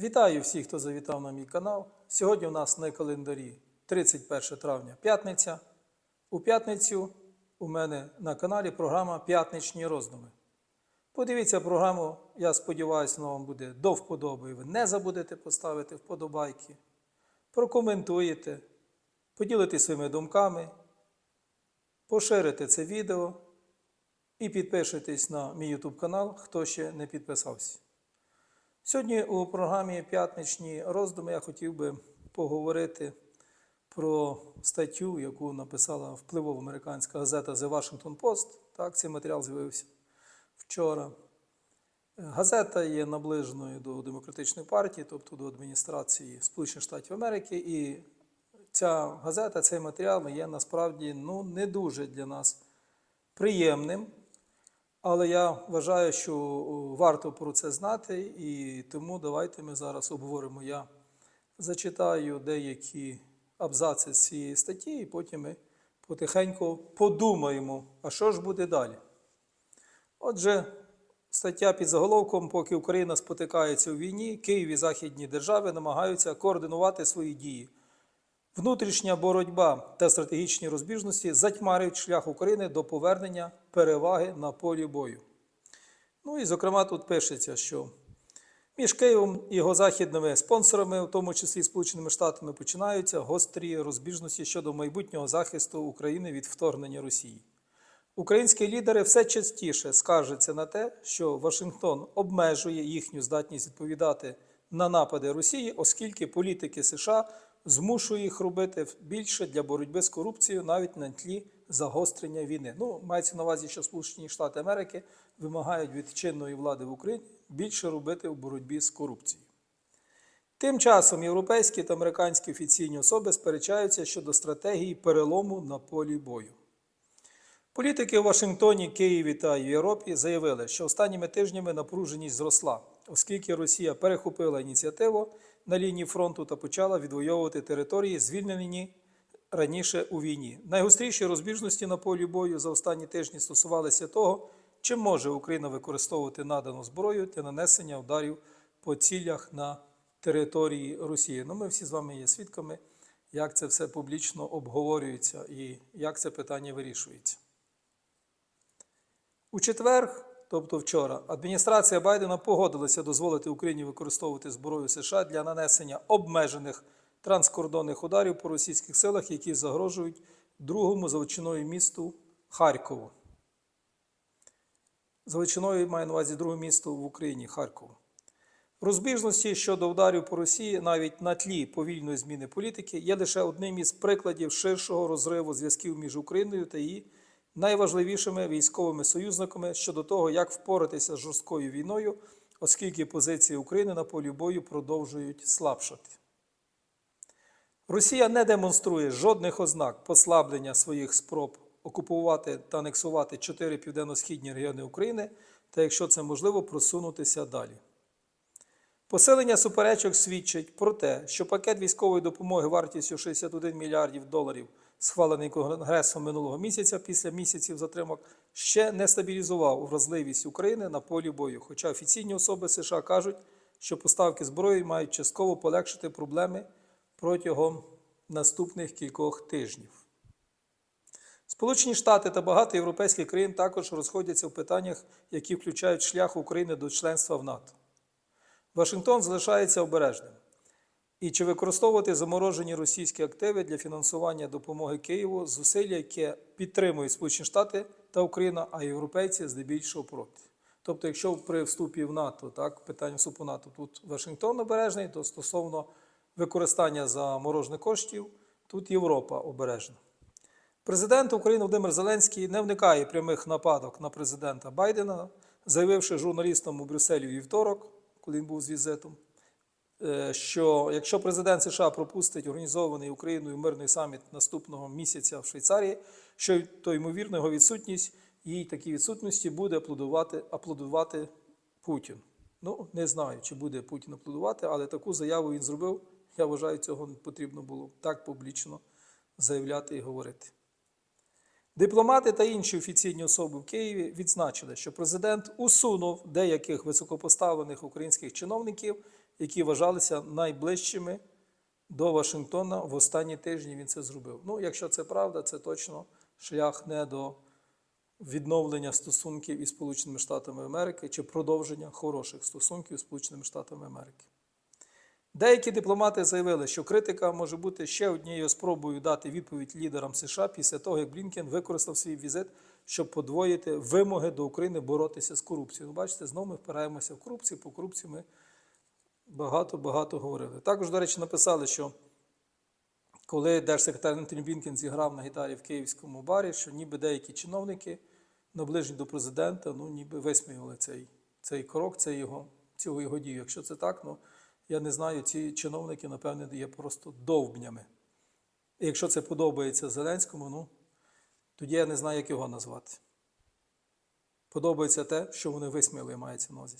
Вітаю всіх, хто завітав на мій канал. Сьогодні у нас на календарі 31 травня п'ятниця. У п'ятницю у мене на каналі програма П'ятничні роздуми. Подивіться програму, я сподіваюся, вона вам буде до вподоби. Ви не забудете поставити вподобайки, прокоментуєте, поділитесь своїми думками, поширите це відео і підпишитесь на мій YouTube канал, хто ще не підписався. Сьогодні у програмі П'ятничні роздуми я хотів би поговорити про статтю, яку написала впливова американська газета The Washington Post. Так, цей матеріал з'явився вчора. Газета є наближеною до демократичної партії, тобто до адміністрації Сполучених Штатів Америки. І ця газета, цей матеріал є насправді ну, не дуже для нас приємним. Але я вважаю, що варто про це знати, і тому давайте ми зараз обговоримо. Я зачитаю деякі абзаци з цієї статті, і потім ми потихеньку подумаємо, а що ж буде далі. Отже, стаття під заголовком, поки Україна спотикається у війні, Київ і західні держави намагаються координувати свої дії. Внутрішня боротьба та стратегічні розбіжності затьмарюють шлях України до повернення переваги на полі бою. Ну і, зокрема, тут пишеться, що між Києвом і його західними спонсорами, в тому числі Сполученими Штатами, починаються гострі розбіжності щодо майбутнього захисту України від вторгнення Росії. Українські лідери все частіше скаржаться на те, що Вашингтон обмежує їхню здатність відповідати на напади Росії, оскільки політики США змушує їх робити більше для боротьби з корупцією навіть на тлі загострення війни. Ну, мається на увазі, що Сполучені Штати Америки вимагають від чинної влади в Україні більше робити в боротьбі з корупцією. Тим часом європейські та американські офіційні особи сперечаються щодо стратегії перелому на полі бою. Політики у Вашингтоні, Києві та Європі заявили, що останніми тижнями напруженість зросла, оскільки Росія перехопила ініціативу на лінії фронту та почала відвоювати території, звільнені раніше у війні. Найгостріші розбіжності на полі бою за останні тижні стосувалися того, чи може Україна використовувати надану зброю для нанесення ударів по цілях на території Росії. Ну, ми всі з вами є свідками, як це все публічно обговорюється і як це питання вирішується. У четвер, тобто вчора, адміністрація Байдена погодилася дозволити Україні використовувати зброю США для нанесення обмежених транскордонних ударів по російських силах, які загрожують другому величиною місту Харкову. За величиною маю на увазі друге місто в Україні Харкову. Розбіжності щодо ударів по Росії навіть на тлі повільної зміни політики є лише одним із прикладів ширшого розриву зв'язків між Україною та її найважливішими військовими союзниками щодо того, як впоратися з жорсткою війною, оскільки позиції України на полі бою продовжують слабшати. Росія не демонструє жодних ознак послаблення своїх спроб окупувати та анексувати чотири південно-східні регіони України, та якщо це можливо, просунутися далі. Посилення суперечок свідчить про те, що пакет військової допомоги вартістю 61 мільярдів доларів, схвалений Конгресом минулого місяця після місяців затримок, ще не стабілізував вразливість України на полі бою. Хоча офіційні особи США кажуть, що поставки зброї мають частково полегшити проблеми протягом наступних кількох тижнів. Сполучені Штати та багато європейських країн також розходяться в питаннях, які включають шлях України до членства в НАТО. Вашингтон залишається обережним. І чи використовувати заморожені російські активи для фінансування допомоги Києву зусилля, яке підтримують Сполучені Штати та Україна, а європейці здебільшого проти. Тобто, якщо при вступі в НАТО, так, питання вступу НАТО тут Вашингтон обережний, то стосовно використання заморожених коштів, тут Європа обережна. Президент України Володимир Зеленський не вникає прямих нападок на президента Байдена, заявивши журналістам у Брюсселі вівторок, коли він був з візитом, що якщо президент США пропустить організований Україною мирний саміт наступного місяця в Швейцарії, що то ймовірно його відсутність, їй такій відсутності буде аплодувати, аплодувати Путін. Ну, не знаю, чи буде Путін аплодувати, але таку заяву він зробив. Я вважаю, цього не потрібно було так публічно заявляти і говорити. Дипломати та інші офіційні особи в Києві відзначили, що президент усунув деяких високопоставлених українських чиновників, які вважалися найближчими до Вашингтона в останні тижні він це зробив. Ну, якщо це правда, це точно шлях не до відновлення стосунків із Сполученими Штатами Америки чи продовження хороших стосунків з Сполученими Штатами Америки. Деякі дипломати заявили, що критика може бути ще однією спробою дати відповідь лідерам США після того, як Блінкен використав свій візит, щоб подвоїти вимоги до України боротися з корупцією. Ну, бачите, знову ми впираємося в корупцію. По корупції ми багато-багато говорили. Також, до речі, написали, що коли держсекретар Ентоні Блінкен зіграв на гітарі в київському барі, що ніби деякі чиновники, наближені до президента, ну ніби висміяли цей, цей крок, цей його, цього його дію. Якщо це так, ну я не знаю, ці чиновники, напевне, є просто довбнями. І якщо це подобається Зеленському, ну тоді я не знаю, як його назвати. Подобається те, що вони висміяли, мається на увазі.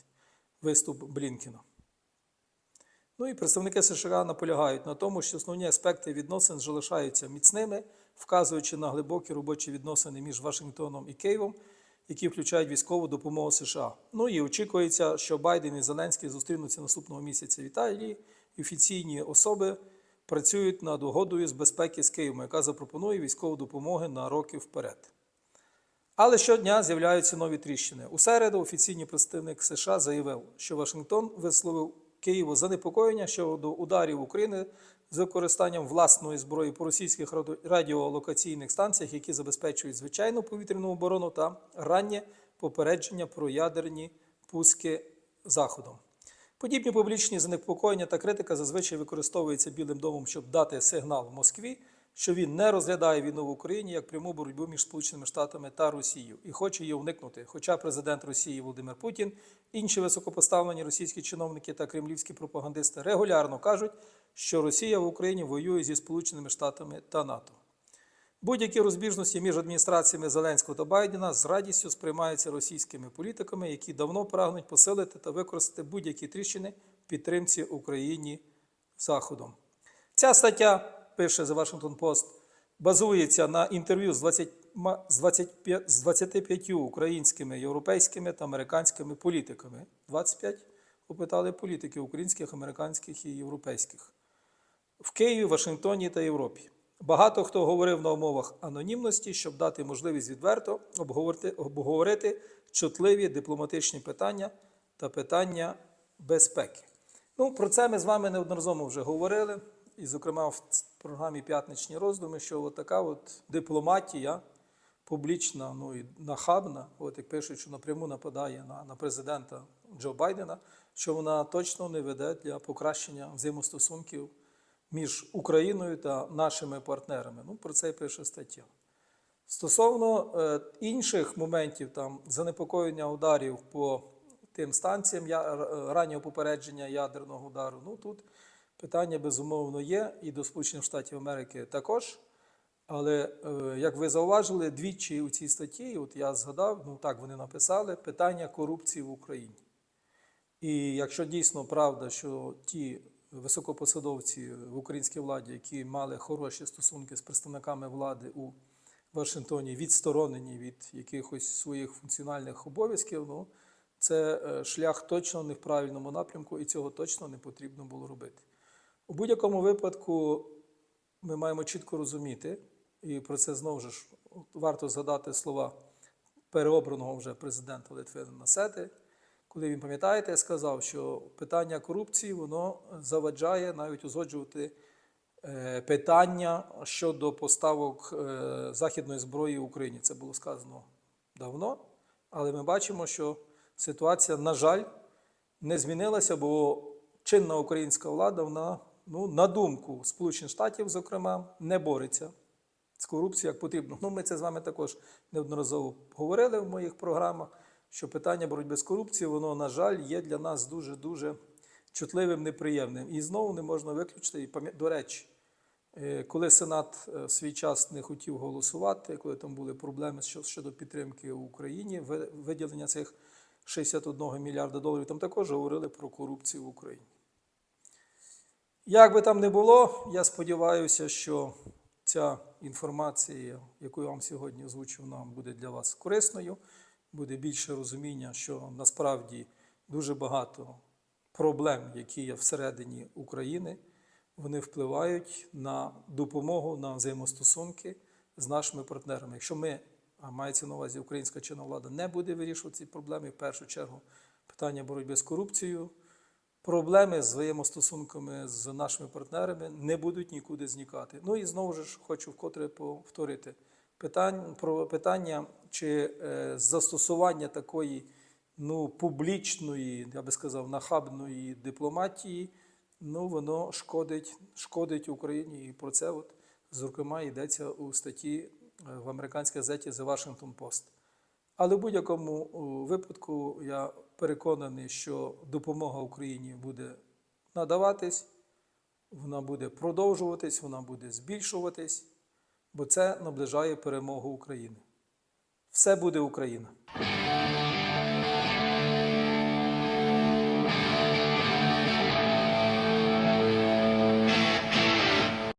Виступ Блінкена. Ну і представники США наполягають на тому, що основні аспекти відносин залишаються міцними, вказуючи на глибокі робочі відносини між Вашингтоном і Києвом, які включають військову допомогу США. Ну і очікується, що Байден і Зеленський зустрінуться наступного місяця в Італії. І офіційні особи працюють над угодою з безпеки з Києвом, яка запропонує військову допомогу на роки вперед. Але щодня з'являються нові тріщини. У середу офіційний представник США заявив, що Вашингтон висловив Києву занепокоєння щодо ударів України з використанням власної зброї по російських раді- радіолокаційних станціях, які забезпечують звичайну повітряну оборону та раннє попередження про ядерні пуски заходом. Подібні публічні занепокоєння та критика зазвичай використовуються Білим домом, щоб дати сигнал Москві, що він не розглядає війну в Україні як пряму боротьбу між Сполученими Штатами та Росією і хоче її уникнути. Хоча президент Росії Володимир Путін, інші високопоставлені російські чиновники та кремлівські пропагандисти регулярно кажуть, що Росія в Україні воює зі Сполученими Штатами та НАТО. Будь-які розбіжності між адміністраціями Зеленського та Байдена з радістю сприймаються російськими політиками, які давно прагнуть посилити та використати будь-які тріщини в підтримці Україні Заходом. Ця стаття, пише The Washington Post, базується на інтерв'ю з 20 з 25, з 25 українськими, європейськими та американськими політиками. 25 опитали політиків українських, американських і європейських в Києві, Вашингтоні та Європі. Багато хто говорив на умовах анонімності, щоб дати можливість відверто обговорити, обговорити чутливі дипломатичні питання та питання безпеки. Ну, про це ми з вами неодноразово вже говорили, і, зокрема, в програмі П'ятничні роздуми, що от така от дипломатія публічна, ну і нахабна, от як пишуть, що напряму нападає на, на президента Джо Байдена, що вона точно не веде для покращення взаємостосунків між Україною та нашими партнерами. Ну, про це і пише стаття. Стосовно е, інших моментів, там занепокоєння ударів по тим станціям я, р- раннього попередження ядерного удару, ну тут питання безумовно є, і до Сполучених Штатів Америки також. Але е, як ви зауважили, двічі у цій статті, от я згадав, ну так вони написали, питання корупції в Україні. І якщо дійсно правда, що ті високопосадовці в українській владі, які мали хороші стосунки з представниками влади у Вашингтоні, відсторонені від якихось своїх функціональних обов'язків, ну це е, шлях точно не в правильному напрямку, і цього точно не потрібно було робити. У будь-якому випадку ми маємо чітко розуміти, і про це знову ж варто згадати слова переобраного вже президента Литвина Насети, коли він, пам'ятаєте, сказав, що питання корупції воно заваджає навіть узгоджувати е, питання щодо поставок е, західної зброї в Україні. Це було сказано давно, але ми бачимо, що ситуація, на жаль, не змінилася, бо чинна українська влада, вона, ну, на думку Сполучених Штатів, зокрема, не бореться з корупцією як потрібно. Ну, ми це з вами також неодноразово говорили в моїх програмах, що питання боротьби з корупцією, воно, на жаль, є для нас дуже-дуже чутливим, неприємним. І знову не можна виключити. І до речі, е, коли Сенат е, в свій час не хотів голосувати, коли там були проблеми щодо підтримки Україні, виділення цих 61 мільярда доларів, там також говорили про корупцію в Україні. Як би там не було, я сподіваюся, що ця інформація, яку я вам сьогодні озвучив, нам буде для вас корисною, буде більше розуміння, що насправді дуже багато проблем, які є всередині України, вони впливають на допомогу, на взаємостосунки з нашими партнерами. Якщо ми, а мається на увазі українська чинна влада, не буде вирішувати ці проблеми, в першу чергу питання боротьби з корупцією, проблеми з взаємостосунками з нашими партнерами не будуть нікуди зникати. Ну і знову ж хочу вкотре повторити питання про питання чи е, застосування такої ну, публічної, я би сказав, нахабної дипломатії, ну воно шкодить, шкодить Україні. І про це, от, зокрема, йдеться у статті е, в американській газеті The Washington Post. Але в будь-якому випадку я переконаний, що допомога Україні буде надаватись, вона буде продовжуватись, вона буде збільшуватись, бо це наближає перемогу України. Все буде Україна!